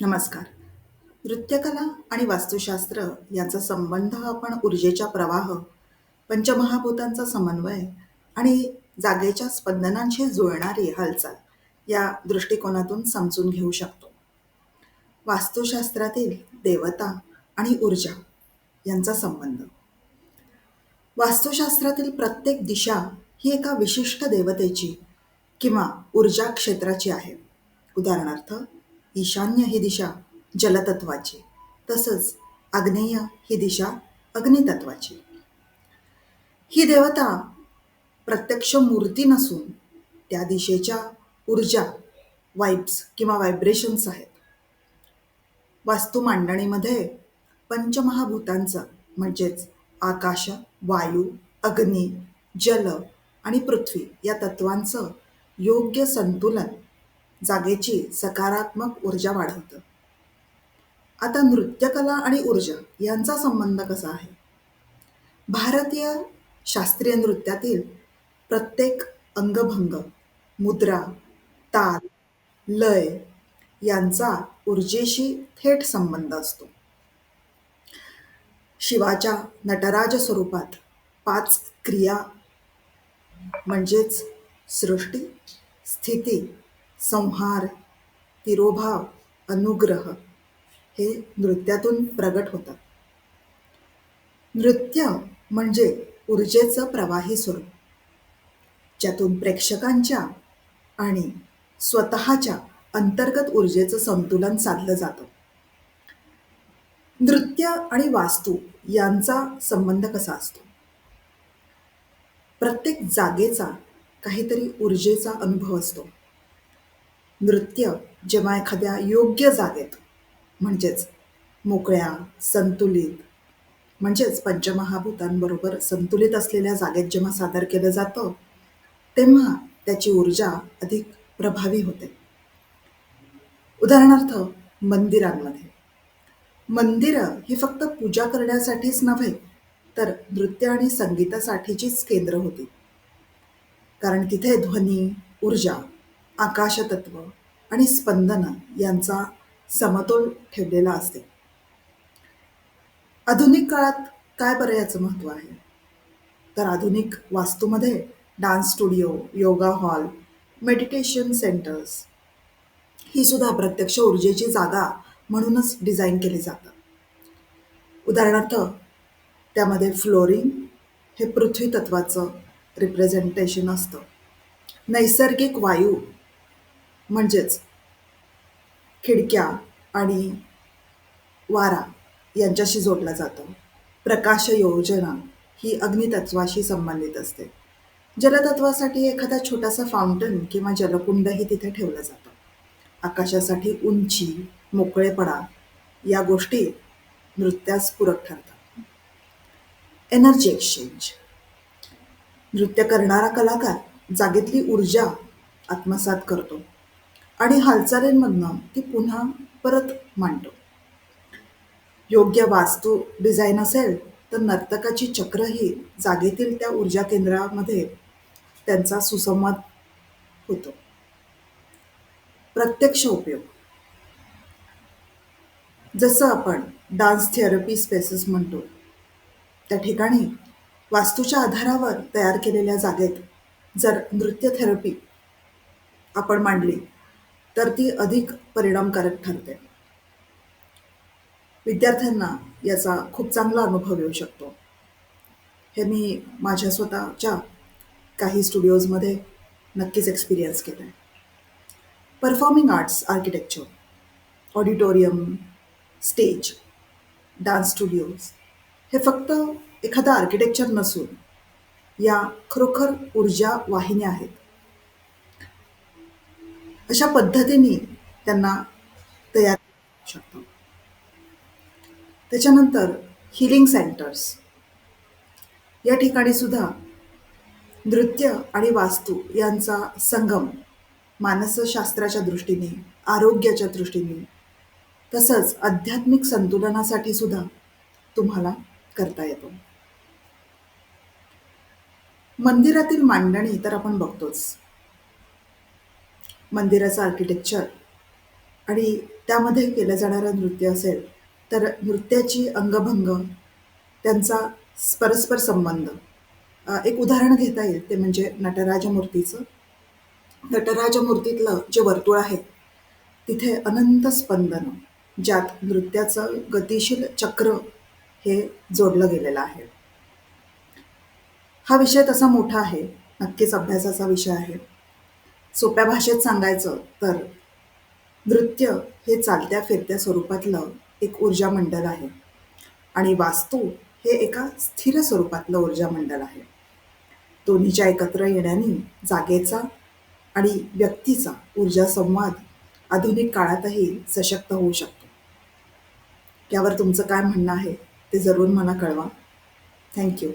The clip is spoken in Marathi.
नमस्कार. नृत्यकला आणि वास्तुशास्त्र याचा संबंध आपण ऊर्जेच्या प्रवाह, पंचमहाभूतांचा समन्वय आणि जागेच्या स्पंदनांशी जुळणारी हालचाल या दृष्टिकोनातून समजून घेऊ शकतो. वास्तुशास्त्रातील देवता आणि ऊर्जा यांचा संबंध वास्तुशास्त्रातील प्रत्येक दिशा ही एका विशिष्ट देवतेची किंवा ऊर्जा क्षेत्राची आहे. उदाहरणार्थ, ईशान्य ही दिशा जलतत्वाची, तसंच आग्नेय ही दिशा अग्नितत्वाची. ही देवता प्रत्यक्ष मूर्ती नसून त्या दिशेच्या ऊर्जा, वाईब्स किंवा व्हायब्रेशन्स आहेत. वास्तू मांडणीमध्ये पंचमहाभूतांचा म्हणजेच आकाश, वायू, अग्नी, जल आणि पृथ्वी या तत्वांचं योग्य संतुलन जागेची सकारात्मक ऊर्जा वाढवतं. आता नृत्यकला आणि ऊर्जा यांचा संबंध कसा आहे? भारतीय शास्त्रीय नृत्यातील प्रत्येक अंगभंग, मुद्रा, ताल, लय यांचा ऊर्जेशी थेट संबंध असतो. शिवाच्या नटराज स्वरूपात पाच क्रिया म्हणजेच सृष्टी, स्थिती, संहार, तिरोभाव, अनुग्रह हे नृत्यातून प्रगट होतात. नृत्य म्हणजे ऊर्जेचं प्रवाही स्वरूप, ज्यातून प्रेक्षकांच्या आणि स्वतःच्या अंतर्गत ऊर्जेचं संतुलन साधलं जातं. नृत्य आणि वास्तू यांचा संबंध कसा असतो? प्रत्येक जागेचा काहीतरी ऊर्जेचा अनुभव असतो. नृत्य जेव्हा एखाद्या योग्य जागेत म्हणजेच मोकळ्या, संतुलित म्हणजेच पंचमहाभूतांबरोबर संतुलित असलेल्या जागेत जेव्हा सादर केलं जातं, तेव्हा त्याची ऊर्जा अधिक प्रभावी होते. उदाहरणार्थ मंदिरांमध्ये. मंदिरं ही फक्त पूजा करण्यासाठीच नव्हे, तर नृत्य आणि संगीतासाठीचीच केंद्र होती. कारण तिथे ध्वनी, ऊर्जा, आकाशतत्व आणि स्पंदनं यांचा समतोल ठेवलेला असते. आधुनिक काळात काय बरं याचं महत्त्व आहे? तर आधुनिक वास्तूमध्ये dance studio, yoga hall, meditation centres ही सुद्धा प्रत्यक्ष ऊर्जेची जागा म्हणूनच डिझाईन केली जातात. उदाहरणार्थ त्यामध्ये फ्लोरिंग हे पृथ्वी तत्वाचं रिप्रेझेंटेशन असतं. नैसर्गिक वायू म्हणजेच खिडक्या आणि वारा यांच्याशी जोडला जातो. प्रकाश योजना ही अग्नितत्वाशी संबंधित असते. जलतत्वासाठी एखादा छोटासा फाउंटन किंवा जलकुंडही तिथे ठेवलं जातं. आकाशासाठी उंची, मोकळेपणा या गोष्टी नृत्यास पूरक ठरतात. एनर्जी एक्सचेंज नृत्य करणारा कलाकार जागेतली ऊर्जा आत्मसात करतो आणि हालचालींमधनं ती पुन्हा परत मांडतो. योग्य वास्तू डिझाईन असेल तर नर्तकाची चक्रही जागेतील त्या ऊर्जा केंद्रामध्ये त्यांचा सुसंवाद होतो. प्रत्यक्ष उपयोग जसं आपण डान्स थेरपी स्पेसेस म्हणतो, त्या ठिकाणी वास्तूच्या आधारावर तयार केलेल्या जागेत जर नृत्य थेरपी आपण मांडली, तर ती अधिक परिणामकारक ठरते. विद्यार्थ्यांना याचा खूप चांगला अनुभव येऊ शकतो. हे मी माझ्या स्वतःच्या काही स्टुडिओजमध्ये नक्कीच एक्सपिरियन्स केलं आहे performing arts architecture, auditorium, stage, dance studios हे फक्त एखादं आर्किटेक्चर नसून या खरोखर ऊर्जा वाहिन्या आहेत. अशा पद्धतीने त्यांना तयार करू शकतो. त्याच्यानंतर हिलिंग सेंटर्स या ठिकाणी सुद्धा नृत्य आणि वास्तू यांचा संगम मानसशास्त्राच्या दृष्टीने, आरोग्याच्या दृष्टीने तसंच आध्यात्मिक संतुलनासाठी सुद्धा तुम्हाला करता येतो. मंदिरातील मांडणी तर आपण बघतोच. मंदिराचं आर्किटेक्चर आणि त्यामध्ये केलं जाणारं नृत्य असेल तर नृत्याची अंगभंग त्यांचा परस्पर संबंध. एक उदाहरण घेता येईल ते म्हणजे नटराज मूर्तीचं नटराज मूर्तीतलं जे वर्तुळ आहे तिथे अनंत स्पंदन ज्यात नृत्याचं गतिशील चक्र हे जोडलं गेलेलं आहे. हा विषय तसा मोठा आहे नक्कीच अभ्यासाचा विषय आहे. सोप्या भाषेत सांगायचं तर नृत्य हे चालत्या फिरत्या स्वरूपातलं एक ऊर्जा मंडल आहे. आणि वास्तू हे एका स्थिर स्वरूपातलं ऊर्जा मंडल आहे. दोन्हीच्या एकत्र येण्याने जागेचा आणि व्यक्तीचा ऊर्जा संवाद आधुनिक काळातही सशक्त होऊ शकतो. यावर तुमचं काय म्हणणं आहे ते जरूर मला कळवा. थँक्यू